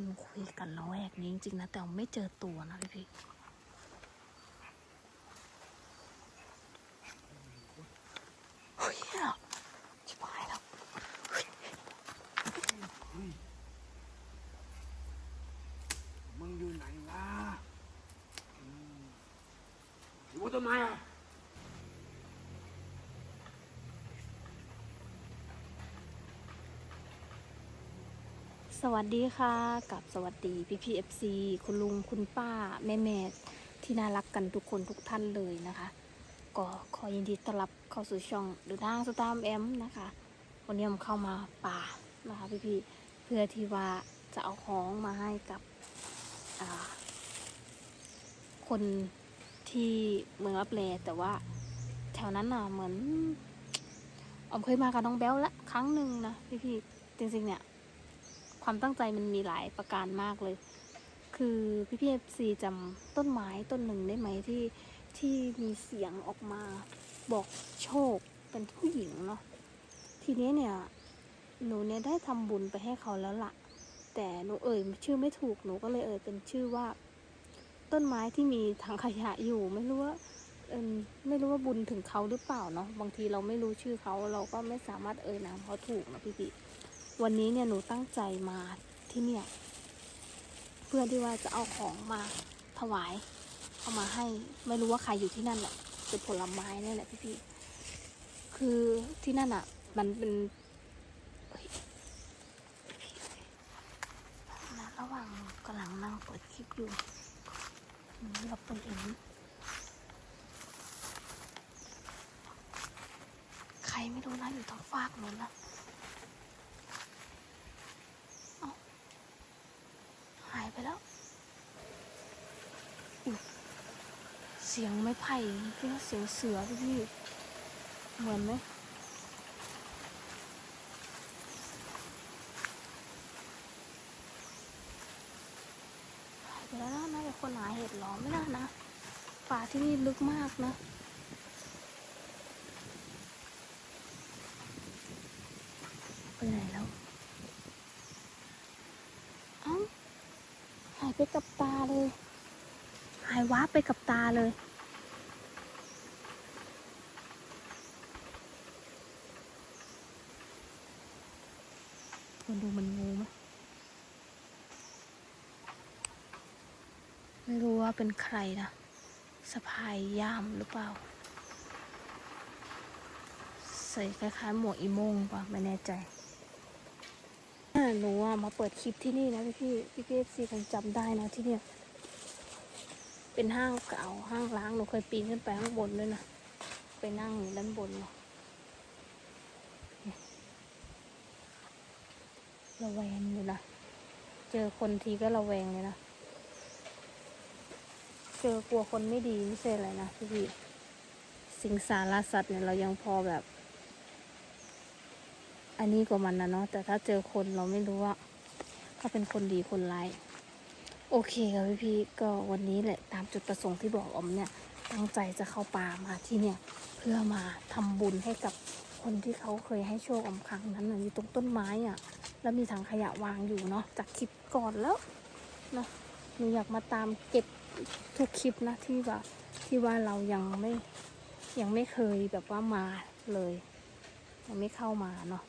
คนคุยกันละแวกนี้จริงๆนะ แต่ไม่เจอตัวนะพี่พี่เฮ้ยอะชิบหายแล้ว มึงอยู่ไหนวะอืมอยู่บนต้นไม้อะ ส วัสดีค่ะกับสวัสดีพี่พีเอฟซีคุณลุงคุณป้า แม่แม่ที่น่ารักกันทุกคนทุกท่านเลยนะคะ ก็ขอยินดีต้อนรับเข้าสู่ช่องเดินทางสตามแอมนะคะ วันนี้ผมเข้ามาป่านะคะพี่พี่เพื่อที่ว่าจะเอาของมาให้กับคนที่เมืองรับแลแต่ว่าแถวนั้นน่ะเหมือนอมเคยมากับน้องแบ๊วละครั้งหนึ่งนะพี่พี่จริงๆเนี่ย ความตั้งใจมันมีหลายประการมากเลย คือพี่พีเอฟซีจำต้นไม้ต้นหนึ่งได้ไหมที่ที่มีเสียงออกมาบอกโชคเป็นผู้หญิงเนาะทีนี้เนี่ยหนูเนี่ยได้ทำบุญไปให้เขาแล้วละ่ะ แต่หนูเอ่ยชื่อไม่ถูกหนูก็เลยเอ่ยเป็นชื่อว่า ต้นไม้ที่มีถังขยะอยู่ไม่รู้ว่าเอมไม่รู้ว่าบุญถึงเขาหรือเปล่าเนาะบางทีเราไม่รู้ชื่อเขาเราก็ไม่สามารถเอ่ยนามเขาถูกนะพี่พี่ วันนี้เนี่ยหนูตั้งใจมาที่เนี่ยเพื่อที่ว่าจะเอาของมาถวายเอามาให้ไม่รู้ว่าใครอยู่ที่นั่นแหละเป็นผลไม้นี่แหละพี่พี่ๆคือที่นั่นอะ มันเป็นนะระหว่างกำลังนั่งเปิดคลิปอยู่เราเปิดเองใครไม่รู้นะอยู่ทางฟากนู้นนะ หายไปแล้วอุ๊ยเสียงไม้ไผ่พี่เสียงเสือพี่ เหมือนไหมหายไปแล้วนะน่าจะคนหาเห็ดหรอไม่น่านะ ป่าที่นี่ลึกมากนะไปไหนแล้วเอ้าหายไปกับตาเลย หายวับไปกับตาเลย คนดูมันงูไหมไม่รู้ ว่าเป็นใครนะสะพายย่ามหรือเปล่า ใส่คล้ายๆหมวกอีโมงป่ะไม่แน่ใจหนูอะมาเปิดคลิปที่นี่นะพี่พี่พี่พี่ซีคงจำได้นะที่เนี่ยเป็นห้างเก่าห้างล้างหนูเคยปีนขึ้นไปข้างบนด้วยนะไปนั่งอยู่ด้านบนเนาะระแวงอยู่นะเจอคนทีก็ระแวงเลยนะ เจอกลัวคนไม่ดีไม่ใช่อะไรนะพี่พี่สิงสารสัตว์เนี่ยเรายังพอแบบ อันนี้กว่ามันนะเนาะแต่ถ้าเจอคนเราไม่รู้ว่าเขาเป็นคนดีคนร้ายโอเคค่ะพี่พี่ก็วันนี้แหละตามจุดประสงค์ที่บอกอมเนี่ยตั้งใจจะเข้าป่ามาที่เนี่ย เพื่อมาทำบุญให้กับคนที่เขาเคยให้โชคอมครั้งนั้นอยู่ตรงต้นไม้อะ่ะ แล้วมีถังขยะวางอยู่เนาะจากคลิปก่อนแล้วนะหนูอยากมาตามเก็บ ทุกคลิปนะที่ว่าที่ว่าเรายังไม่ยังไม่เคยแบบว่ามาเลย ยังไม่เข้ามาเนาะ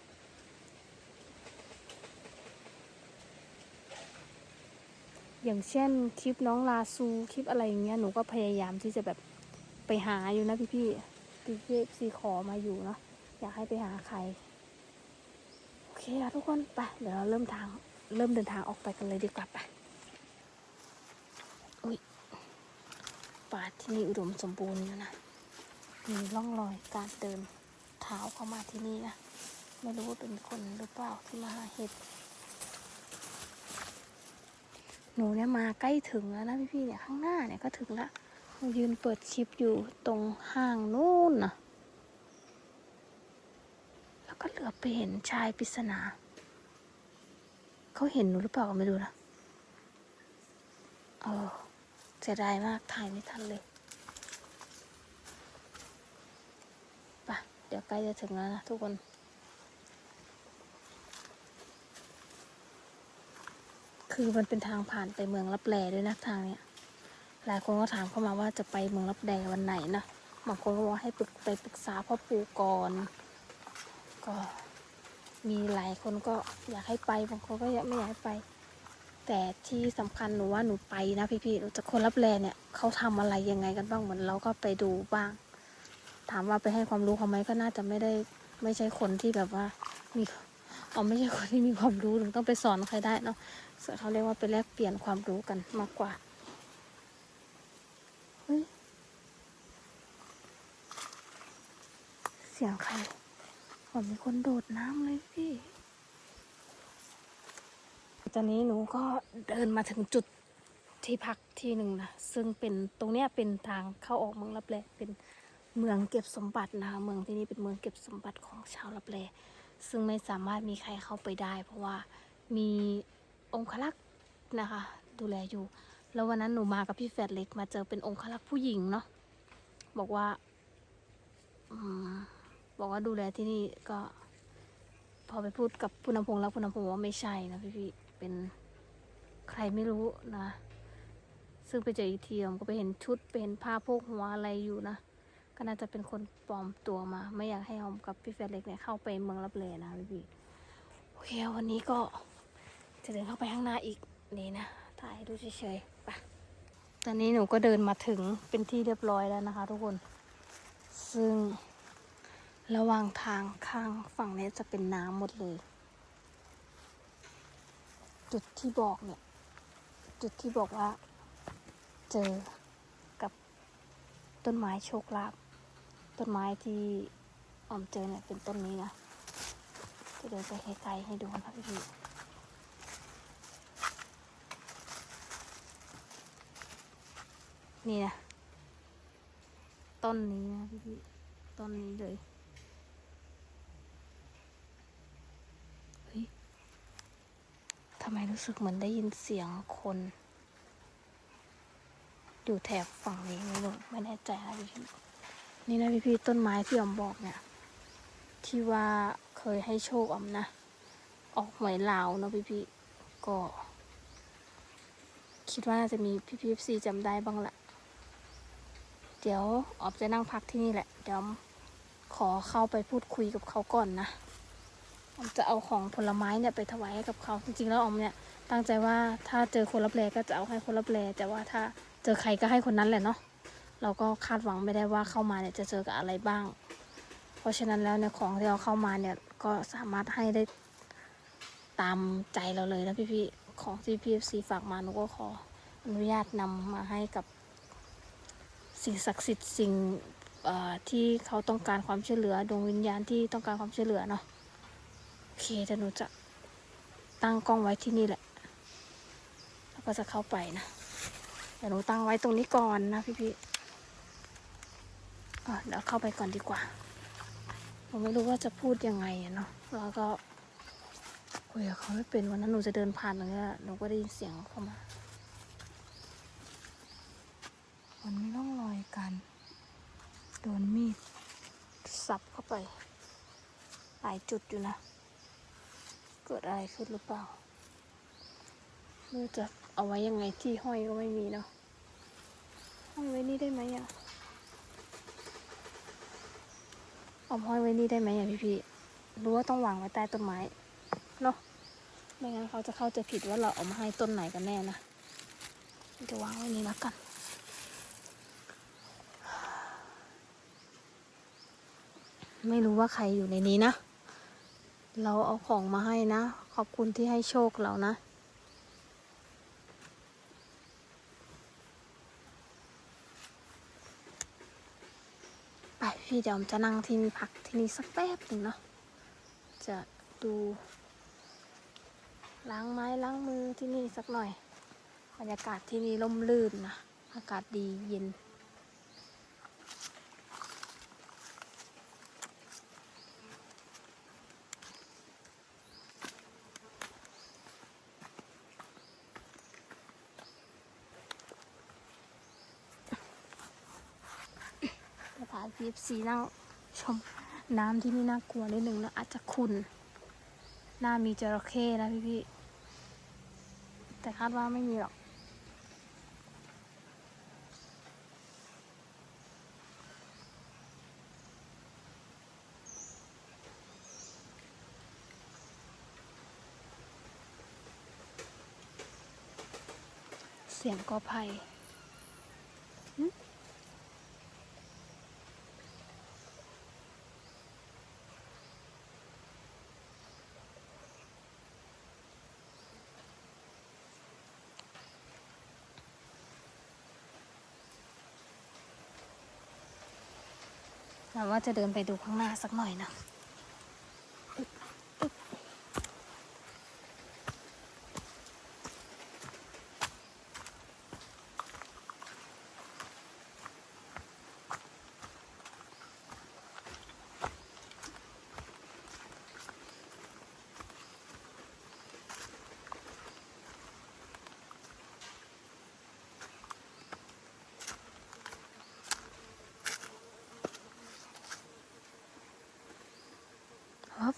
อย่างเช่นคลิปน้องลาซูคลิปอะไรอย่างเงี้ยหนูก็พยายามที่จะแบบไปหาอยู่นะพี่พี่พี่พี่ซีขอมาอยู่เนาะอยากให้ไปหาใคร โอเคค่ะทุกคนไปเดี๋ยวเราเริ่มทางเริ่มเดินทางออกไปกันเลยดีกว่าไปอุ้ย ป่าที่นี่อุดมสมบูรณ์อยู่นะมีร่องรอยการเดินเท้าเข้ามาที่นี่นะ ไม่รู้ว่าเป็นคนหรือเปล่าที่มาหาเห็ด หนูเนี่ยมาใกล้ถึงแล้วนะพี่ๆเนี่ยข้างหน้าเนี่ยก็ถึงละหนูยืนเปิดคลิปอยู่ตรงห้างนู่นนะแล้วก็เหลือไปเห็นชายปริศนา เขาเห็นหนูหรือเปล่าไม่รู้นะเออ เสียดายมากถ่ายไม่ทันเลยไปะเดี๋ยวใกล้จะถึงแล้วนะทุกคน คือมันเป็นทางผ่านไปเมืองลับแลด้วยนะทางเนี้ย หลายคนก็ถามเข้ามาว่าจะไปเมืองลับแลวันไหนนะบางคนก็บอกว่าให้ไปปรึกษาพ่อปู่ก่อน ก็มีหลายคนก็อยากให้ไป บางคนก็ยากไม่อยากให้ไป แต่ที่สำคัญหนูว่าหนูไปนะพี่ๆหนูจะคนรับแลเนี่ยเขาทำอะไรยังไงกันบ้างเหมือนเราก็ไปดูบ้าง ถามว่าไปให้ความรู้เขาไหมก็น่าจะไม่ได้ไม่ใช่คนที่แบบว่ามีเอไม่ใช่คนที่มีความรู้ถึงต้องไปสอนใครได้เนาะเขาเรียกว่าไปแลกเปลี่ยนความรู้กันมากกว่าเฮ้ยเสียงใครเหมือนมีคนโดดน้ำเลยพี่ ตอนนี้หนูก็เดินมาถึงจุดที่พักที่หนึ่งนะ ซึ่งเป็นตรงเนี้ยเป็นทางเข้าออกเมืองลับแลเป็นเมืองเก็บสมบัตินะเมืองที่นี่เป็นเมืองเก็บสมบัติของชาวลับแลซึ่งไม่สามารถมีใครเข้าไปได้ เพราะว่ามีองคลักษ์นะคะ ดูแลอยู่ แล้ววันนั้นหนูมากับพี่แฟดเล็กมาเจอเป็นองคลักษ์ผู้หญิงเนาะบอกว่าอบอกว่าดูแลที่นี่ก็ พอไปพูดกับผู้นำพงแล้วผู้นำพงว่าไม่ใช่นะพี่พี่ เป็นใครไม่รู้นะ ซึ่งไปเจออีกทีผมก็ไปเห็นชุดไปเห็นผ้าโพกหัวอะไรอยู่นะ ก็น่าจะเป็นคนปลอมตัวมา ไม่อยากให้ออมกับพี่แฟนเล็กเนี่ยเข้าไปเมืองรับเลนะพี่พี่ๆโอเควันนี้ก็จะเดินเข้าไปข้างหน้าอีกนี่นะถ่ายดูเฉยๆไปตอนนี้หนูก็เดินมาถึงเป็นที่เรียบร้อยแล้วนะคะ ทุกคน ซึ่งระหว่างทางข้างฝั่งนี้จะเป็นน้ำหมดเลย จุดที่บอกเนี่ย จุดที่บอกว่า เจอกับต้นไม้โชคลาภต้นไม้ที่ออมเจอเนี่ยเป็นต้นนี้นะจะเดินไปไกลๆให้ดูนะครับพี่ๆนี่นะต้นนี้นะพี่ๆต้นนี้เลย เฮ้ย ทำไมรู้สึกเหมือนได้ยินเสียงคน อยู่แถบฝั่งนี้ไม่รู้ไม่แน่ใจนะพี่พี่นี่นะพี่พี่ต้นไม้ที่อมบอกเนี่ย ที่ว่าเคยให้โชคอมนะ ออกหวยลาวเนอะพี่พี่ก็ คิดว่าน่าจะมีพี่พีซีจำได้บ้างละเดี๋ยวออมจะนั่งพักที่นี่แหละ เดี๋ยวขอเข้าไปพูดคุยกับเขาก่อนนะ อมจะเอาของผลไม้เนี่ยไปถวายให้กับเขาจริงๆแล้วอมเนี่ยตั้งใจว่าถ้าเจอคนรับแลก็จะเอาให้คนรับแลแต่ว่าถ้าเจอใครก็ให้คนนั้นแหละเนาะเราก็คาดหวังไม่ได้ว่าเข้ามาเนี่ยจะเจอกับอะไรบ้าง เพราะฉะนั้นแล้วเนี่ยของที่เราเข้ามาเนี่ยก็สามารถให้ได้ตามใจเราเลยนะพี่ๆของที่พีเอฟซีฝากมาหนูก็ขออนุญาตนำมาให้กับ สิ่งศักดิ์สิทธิ์สิ่งที่เขาต้องการความช่วยเหลือดวงวิญญาณที่ต้องการความช่วยเหลือเนาะ เคเดี๋ยวหนูจะตั้งกล้องไว้ที่นี่แหละ แล้วก็จะเข้าไปนะ เดี๋ยวหนูตั้งไว้ตรงนี้ก่อนนะพี่พี่เดี๋ยวเข้าไปก่อนดีกว่า ผมไม่รู้ว่าจะพูดยังไงเนาะ แล้วก็คุยกับเขาไม่เป็นวันนั้นหนูจะเดินผ่านตรงนี้หละหนูก็ได้ยินเสียงเข้ามา มันไมีร่องรอยการโดนมีดสับเข้าไป หลายจุดอยู่นะ เกิดอะไรขึ้นหรือเปล่าไม่รู้จะเอาไว้ยังไงที่ห้อยก็ไม่มีเนาะห้อยไว้นี่ได้ไหมอะเอาห้อยไว้นี่ได้ไหมอะพี่พี่รู้ว่าต้องวางไว้ใต้ต้นไม้เนาะไม่งั้นเขาจะเข้าใจผิดว่าเราเอามาให้ต้นไหนกันแน่นะจะวางไว้นี่แล้วกันไม่รู้ว่าใครอยู่ในนี้นะ เราเอาของมาให้นะ ขอบคุณที่ให้โชคเรานะ ไปพี่เดี๋ยวจะนั่งที่นี่พักที่นี่สักแป๊บหนึ่งเนาะ จะดูล้างไม้ล้างมือที่นี่สักหน่อย บรรยากาศที่นี่ร่มรื่นนะ อากาศดีเย็น จะพาพีเอฟซีนั่งชมน้ำที่นี่น่ากลัวนิดนึงนะอาจจะขุ่นน่ามีจระเข้นะพี่พี่แต่คาดว่าไม่มีหรอก เสียงกอไผ่ ว่าจะเดินไปดูข้างหน้าสักหน่อยนะ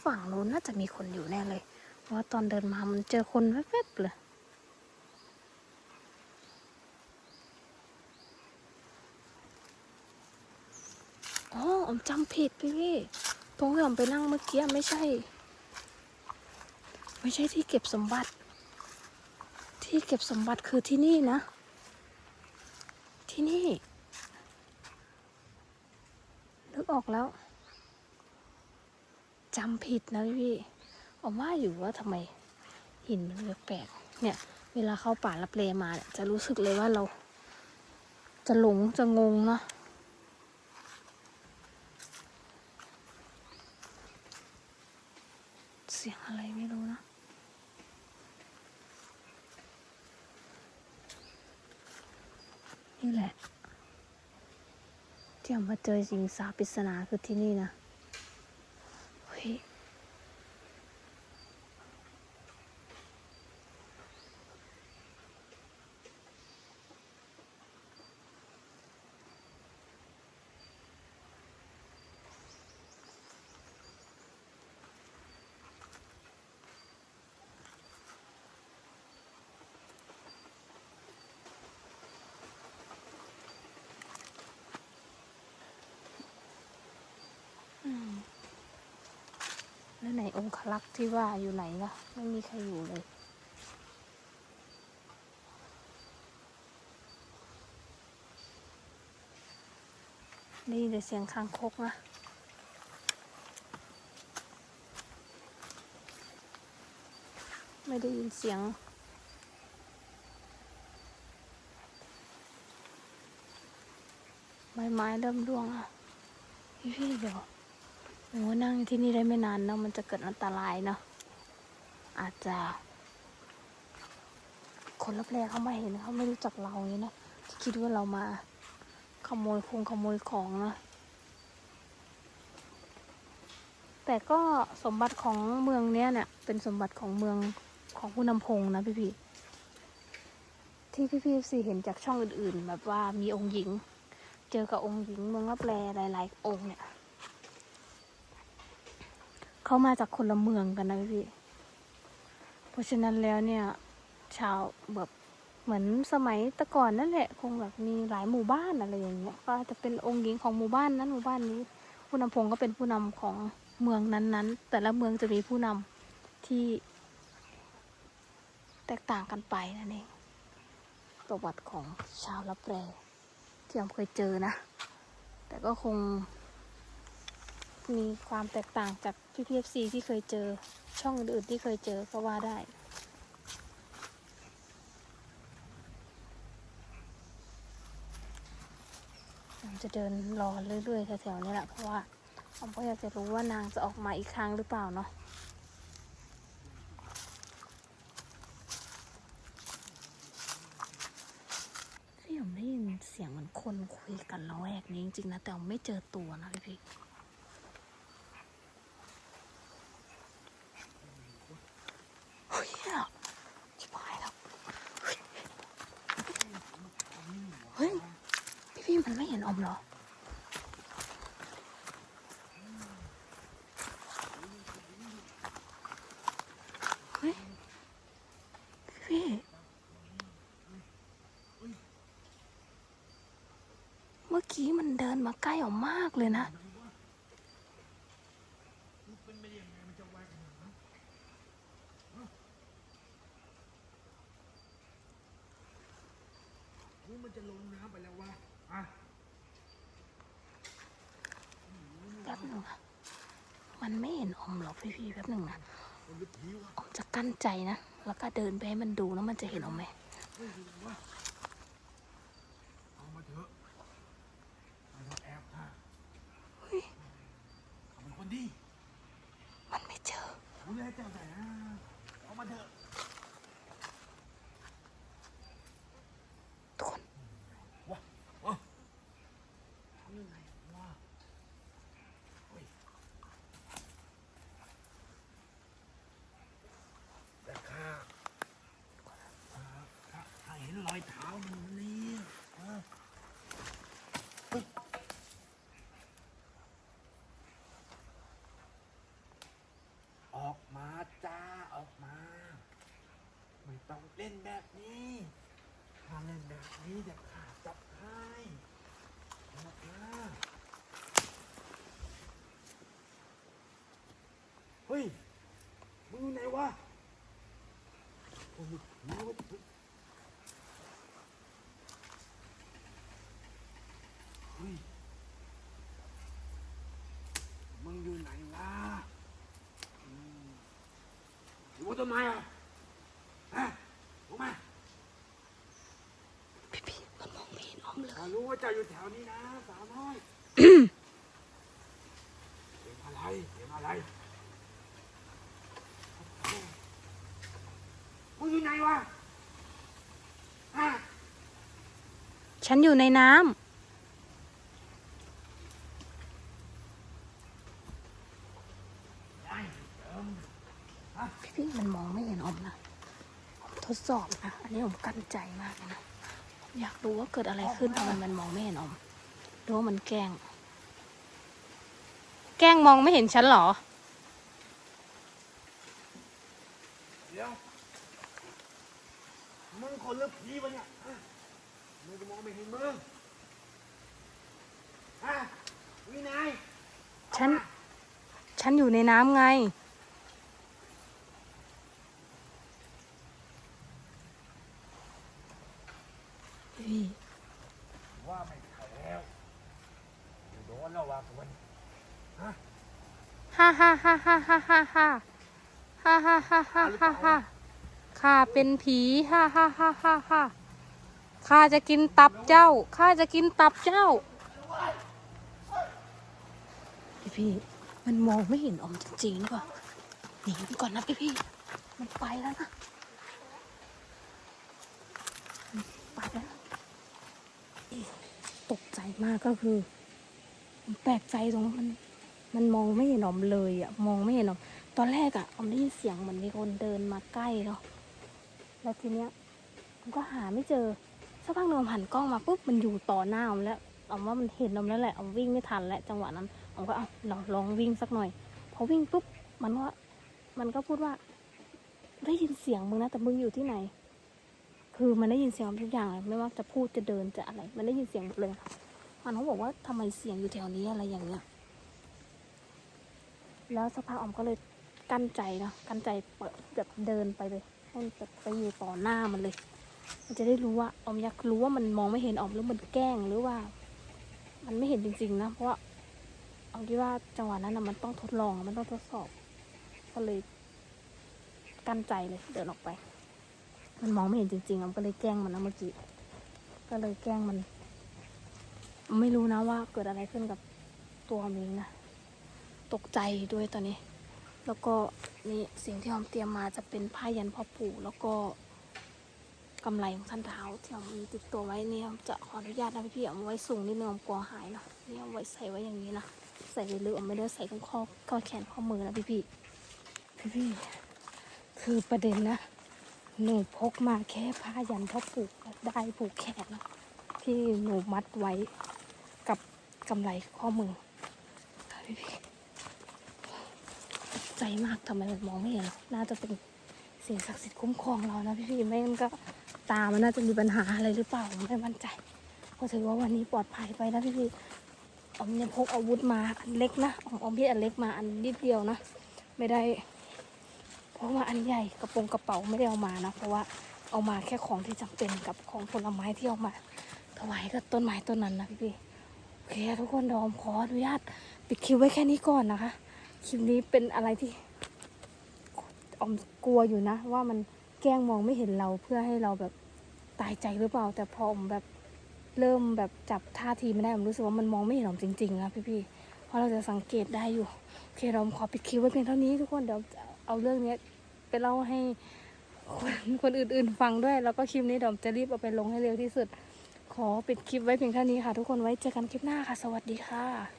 ฝั่งโน้นน่าจะมีคนอยู่แน่เลยเพราะว่าตอนเดินมามันเจอคนแวบๆเลยอ๋อผมจำผิดพี่พี่ตรงที่ผมไปนั่งเมื่อกี้ไม่ใช่ ไม่ใช่ที่เก็บสมบัติ ที่เก็บสมบัติคือที่นี่นะ ที่นี่นึกออกแล้ว จำผิดนะพี่พี่ผมว่าอยู่ว่าทำไมหินมันแปลกๆเนี่ย เวลาเข้าป่ารับเลมาเนี่ยจะรู้สึกเลยว่าเรา จะหลงจะงงเนาะเสียงอะไรไม่รู้นะนี่แหละที่ผมมาเจอสิงสาปริศนาคือที่นี่นะ แล้วไหนองคลักษ์ที่ว่าอยู่ไหนล่ะ ไม่มีใครอยู่เลยได้ยินแต่เสียงคางคกนะไม่ได้ยินเสียงใบไม้เริ่มร่วงอะพี่พี่เดี๋ยว โอ้นั่งที่นี่ได้ไม่นานเนอะมันจะเกิดอันตรายเนาะอาจจะ คนรับแรกเขามาเห็นเขาไม่รู้จักเราอย่างนี้นะคิดว่าเรามาขโมยคงขโมยของนะแต่ก็สมบัติของเมืองเนี้ยเนี่ยเป็นสมบัติของเมืองของผู้นำพงนะพี่พี่ๆที่พี่พี่สีเห็นจากช่องอื่นๆ แบบว่ามีองค์หญิง เจอกับองค์หญิงเมืองรับแลหลาย ๆ องค์เนี่ย เขามาจากคนละเมืองกันนะพี่ เพราะฉะนั้นแล้วเนี่ย ชาวแบบเหมือนสมัยต่ก่อนนั่นแหละ คงแบบมีหลายหมู่บ้านอะไรอย่างเงี้ย ก็จะเป็นองค์หญิงของหมู่บ้านนั้นหมู่บ้านนี้ ผู้นำพงก็เป็นผู้นำของเมืองนั้นๆ แต่ละเมืองจะมีผู้นำที่แตกต่างกันไปนั่นเอง ประวัติของชาวลับแลที่ผมเคยเจอนะ แต่ก็คง มีความแตกต่างจากพี่พีเอฟซีที่เคยเจอช่องอื่นๆที่เคยเจอก็ว่าได้ ผมจะเดินรอเรื่อยๆแถวๆนี้แหละเพราะว่าผมก็อยากจะรู้ว่านางจะออกมาอีกครั้งหรือเปล่าเนาะพี่ผมได้ยินเสียงเหมือนคนคุยกันแล้วแวกนี้จริงๆนะแต่ไม่เจอตัวนะพี่พี่ เฮ้ยอะชิบหายแล้ว เฮ้ย เฮ้ย พี่พี่มันไม่เห็นอมเหรอ เฮ้ย พี่พี่ เดินมาใกล้ออกมากเลยนะมันเป็นไปยังไงมันจะไวขนาดนั้นฮะหรือมันจะลงน้ำไปแล้ววะอะแป๊บหนึ่งนะมันไม่เห็นออมหรอกพี่พี่ๆแป๊บหนึ่งนะมันลึกผิวอะออมจะกั้นใจนะ แล้วก็เดินไปให้มันดูแล้วมันจะเห็นออมไหม เฮ้ยดูวะเอามาเถอะไม่ต้องแอบค่ะ เฮ้ย เขาเป็นคนดี มันไม่เจอ ดูแลเจ้าแต่นะเอามาเถอะ ทุกคน วะวะทำยังไงวะเฮ้ยแต่ข้าข้าข้าข้าเห็นรอยเท้ามันนี่ฮะเฮ้ยออกมาจ้าออกมา ไม่ต้อง เล่นแบบนี้ถ้าเล่นแบบนี้เดี๋ยวข้าจับให้ออกมาเฮ้ยมึงอยู่ไหนวะโอ้ยมึงเฮ้ยมึงอยู่ไหนวะอยู่บนต้นไม้เหรอะฮะลงมา พี่พี่ๆมันมองไม่เห็นออมเลย ข้ารู้ว่าเจ้าอยู่แถวนี้นะสาวน้อยเสียงอะไรเสียงอะไรมึงอยู่ไหนวะฮะฉันอยู่ในน้ำได้เติมพี่พี่ๆมันมองไม่เห็นออมนะออมทดสอบนะ อันนี้ออมกั้นใจมากเลยนะผม อยากรู้ว่าเกิดอะไรขึ้นทำไมมันมองไม่เห็นออมหรือว่ามันแกล้ง แกล้งมองไม่เห็นฉันเหรอ เดี๋ยวมึงคนเลือกผีปะเนี่ยฮะมึงจะมองไม่เห็นมึงฮะวินัยฉัน ฉันอยู่ในน้ำไง พี่ ว่าไม่ใช่แล้วโดนแล้ววะคุณฮะ ฮ่าฮ่าฮ่าฮ่าฮ่าฮ่าฮ่าฮ่าฮ่าฮ่าฮ่าข้าเป็นผีฮ่าฮ่าฮ่าฮ่าฮ่าข้าจะกินตับเจ้าข้าจะกินตับเจ้า พี่พี่มันมองไม่เห็นออมจริงๆหรือเปล่าหนีไปก่อนนะพี่พี่มันไปแล้วนะไปแล้วตกใจมากก็คือ แปลกใจตรงมัน มันมองไม่เห็นออมเลยอะมองไม่เห็นออม ตอนแรกอะออมได้ยินเสียงเหมือนมีคนเดินมาใกล้เนาะแล้วทีเนี้ยออมก็หาไม่เจอสักพักหนึ่งอมหันกล้องมาปุ๊บมันอยู่ต่อหน้าอมแล้วอมว่ามันเห็นอมแล้วแหละอมวิ่งไม่ทันแล้วจังหวะนั้นอมก็เอาเราลองวิ่งสักหน่อย พอวิ่งปุ๊บมันว่ามันก็พูดว่า ได้ยินเสียงมึงนะแต่มึงอยู่ที่ไหน คือมันได้ยินเสียงทุกอย่างเลยไม่ว่าจะพูดจะเดินจะอะไร มันได้ยินเสียงหมดเลยมันเขาบอกว่าทำไมเสียงอยู่แถวนี้อะไรอย่างเงี้ย แล้วสักพักออมก็เลยกั้นใจเนาะกั้นใจเปิดแบบเดินไปเลยให้มันแบบไปอยู่ต่อหน้ามันเลย มันจะได้รู้ว่าออมอยากรู้ว่ามันมองไม่เห็นออมหรือมันแกล้งหรือว่า มันไม่เห็นจริงๆนะเพราะว่าออมคิดว่าจังหวะนั้นนะมันต้องทดลองมันต้องทดสอบ ก็เลยกั้นใจเลยเดินออกไป มันมองไม่เห็นจริงๆออมก็เลยแกล้งมันนะเมื่อกี้ก็เลยแกล้งมัน ไม่รู้นะว่าเกิดอะไรขึ้นกับตัวออมเองนะ ตกใจด้วยตอนนี้ แล้วก็นี่สิ่งที่ออมเตรียมมาจะเป็นผ้ายันพ่อปู่แล้วก็กำไรของท่านเท้าที่ออมมีติดตัวไว้นี่ยอมจะขออนุญาตนะพี่ๆเอาไว้สูงนิดนึงออมกลัวหายเนาะนี่เอาไว้ใส่ไว้อย่างนี้นะใส่ลึกๆออมไม่ได้ใส่ตรงข้อข้อแขนข้อมือนะพี่ๆพี่ๆคือประเด็นนะหนูพกมาแค่ผ้ายันพ่อปู่กับได้ผูกแขนนะที่หนูมัดไว้กับกำไรข้อมือพี่ๆ ใจมากทำไมมันมองไม่เห็นน่าจะเป็นสิ่งศักดิ์สิทธิ์คุ้มครองเรานะพี่ๆไม่งั้นก็ตามันน่าจะมีปัญหาอะไรหรือเปล่าไม่มั่นใจ ก็ถือว่าวันนี้ปลอดภัยไปนะพี่ๆอมยังพกอาวุธมาอันเล็กนะออมออมพี่อันเล็กมาอันนิดเดียวนะ ไม่ได้ เพราะว่าอันใหญ่กระโปรงกระเป๋าไม่ได้เอามานะ เพราะว่าเอามาแค่ของที่จำเป็นกับของผลไม้ที่เอามาถวายกับต้นไม้ต้นนั้นนะพี่พี่ๆโอเคทุกคนดยอมขออนุญาตปิดคลิปไว้แค่นี้ก่อนนะคะ คลิปนี้เป็นอะไรที่ออมกลัวอยู่นะ ว่ามันแกล้งมองไม่เห็นเราเพื่อให้เราแบบตายใจหรือเปล่า แต่พออมแบบเริ่มแบบจับท่าทีไม่ได้ผมรู้สึกว่ามันมองไม่เห็นอมจริงๆนะพี่ๆเพราะเราจะสังเกตได้อยู่โอเคเราขอปิดคลิปไว้เพียงเท่านี้ทุกคนเดี๋ยวเอาเรื่องนี้ไปเล่าให้คนคนอื่นๆฟังด้วย แล้วก็คลิปนี้เดี๋ยวจะรีบเอาไปลงให้เร็วที่สุด ขอปิดคลิปไว้เพียงเท่านี้ค่ะ ทุกคนไว้เจอกันคลิปหน้าค่ะ สวัสดีค่ะ